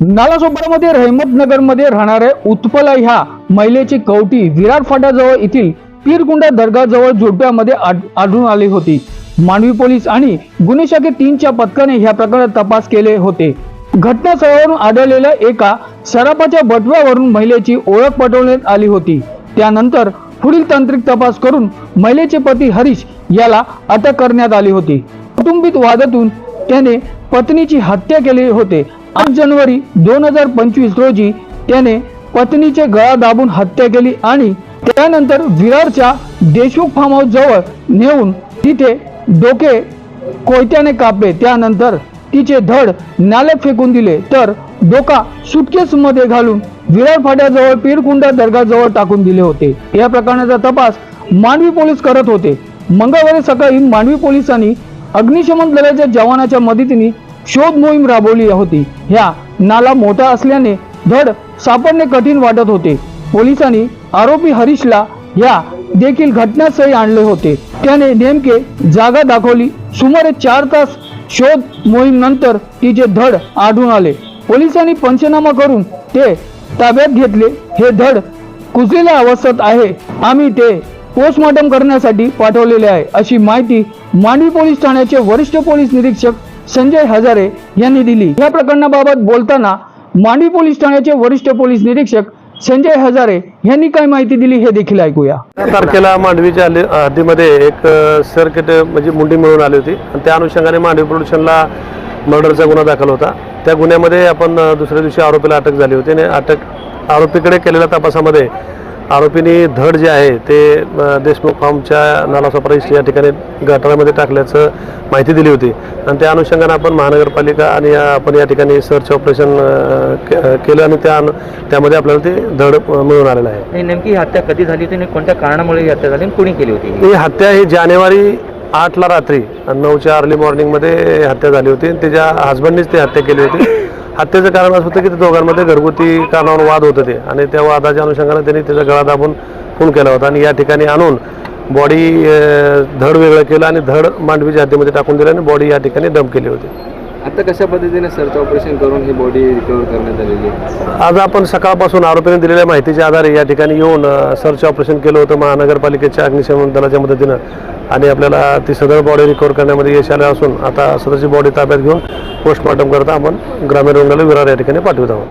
नालासोपारामध्ये रहमतनगरमध्ये राहणाऱ्या उत्पला ह्या महिलेची कवटी विरार फाट्याजवळ येथील पीरकुंडा दर्गाजवळ झोडप्यामध्ये आढ- आढळून आली होती. मानवी पोलीस आणि गुन्हे शाखे तीनच्या पथकाने ह्या प्रकरणात तपास केले होते. घटनास्थळावरून आढळलेल्या एका सरापाच्या बटव्यावरून महिलेची ओळख पटवण्यात आली होती. त्यानंतर पुढील तांत्रिक तपास करून महिलेचे पती हरीश याला अटक करण्यात आली होती. कौटुंबिक वादातून त्याने पत्नीची हत्या केली होते. आठ जानेवारी दोन हजार पंचवीस रोजी त्याने पत्नीचे गळा दाबून हत्या केली आणि त्यानंतर विरारच्या देशमुख फार्म हाऊस जवळ नेऊन तिथे डोके कोयत्याने कापले. त्यानंतर तिचे धड नाल्यात फेकून दिले. तर डोका सुटकेस मध्ये घालून विरार फाट्याजवळ पीरकुंडा दर्गाजवळ टाकून दिले होते. या प्रकरणाचा तपास मांडवी पोलीस करत होते. मंगळवारी सकाळी मांडवी पोलिसांनी अग्निशमन दलाच्या जवानाच्या मदतीने शोध मोहीम राबवली होती. ह्या नाला मोठा असल्याने धड सापडणे कठीण वाटत होते. पोलिसांनी आरोपी हरीशला या देखील घटनास्थळी आणले होते. त्याने नेमके जागा दाखवली. सुमारे चार तास शोध मोहीम नंतर तिचे धड आढळून आले. पोलिसांनी पंचनामा करून ते ताब्यात घेतले. हे धड कुजलेल्या अवस्थेत आहे. आम्ही ते पोस्टमॉर्टम करण्यासाठी पाठवलेले आहे अशी माहिती मांडवी पोलीस ठाण्याचे वरिष्ठ पोलीस निरीक्षक संजय हजारे यांनी दिली. या प्रकरणाबाबत बोलताना मांडवी पोलीस ठाण्याचे वरिष्ठ पोलीस निरीक्षक संजय हजारे यांनी काय माहिती दिली हे देखील ऐकूया. तारखेला मांडवीच्या हल्ली- हद्दीमध्ये एक सर्किट म्हणजे मुंडी मिळून आली होती. आणि त्या अनुषंगाने मांडवी पोलिसांना मर्डरचा गुन्हा दाखल होता. त्या गुन्ह्यामध्ये आपण दुसऱ्या दिवशी आरोपीला अटक झाली होती. आणि अटक आरोपीकडे केलेल्या तपासामध्ये आरोपीने धड जे आहे ते देशमुख फार्मच्या नालासोपारा इस्टेट या ठिकाणी गटारामध्ये टाकल्याचं माहिती दिली होती. आणि त्या अनुषंगाने आपण महानगरपालिका आणि आपण या ठिकाणी सर्च ऑपरेशन केलं आणि त्या त्यामध्ये आपल्याला ते धड मिळून आलेलं आहे. नेमकी ही हत्या कधी झाली होती आणि कोणत्या कारणामुळे ही हत्या झाली आणि कोणी केली होती ही? हत्या ही जानेवारी आठला रात्री आणि नऊच्या अर्ली मॉर्निंगमध्ये हत्या झाली होती आणि त्याच्या हस्बंडनीच ती हत्या केली होती. हत्येचं कारण असं होतं की ते दोघांमध्ये घरगुती कारणावर वाद होत होते. आणि त्या वादाच्या अनुषंगाने त्यांनी त्याचा गळा दाबून खून केला होता. आणि या ठिकाणी आणून बॉडी धड वेगळं केलं आणि धड मांडवीच्या हद्दीमध्ये टाकून दिलं आणि बॉडी या ठिकाणी डंप केली होती. आता कशा पद्धतीने सर्च ऑपरेशन करून ही बॉडी रिकवर करण्यात आलेली आज आपण सकाळपासून आरोपीने दिलेल्या माहितीच्या आधारे या ठिकाणी येऊन सर्च ऑपरेशन केलं होतं महानगरपालिकेच्या अग्निशमन दलाच्या मदतीनं. आणि आपल्याला ती सदर बॉडी रिकवर करण्यामध्ये यश आलं असून आता सदरची बॉडी ताब्यात घेऊन पोस्टमॉर्टम करता आपण ग्रामीण रुग्णालय विरार या ठिकाणी पाठवत आहोत.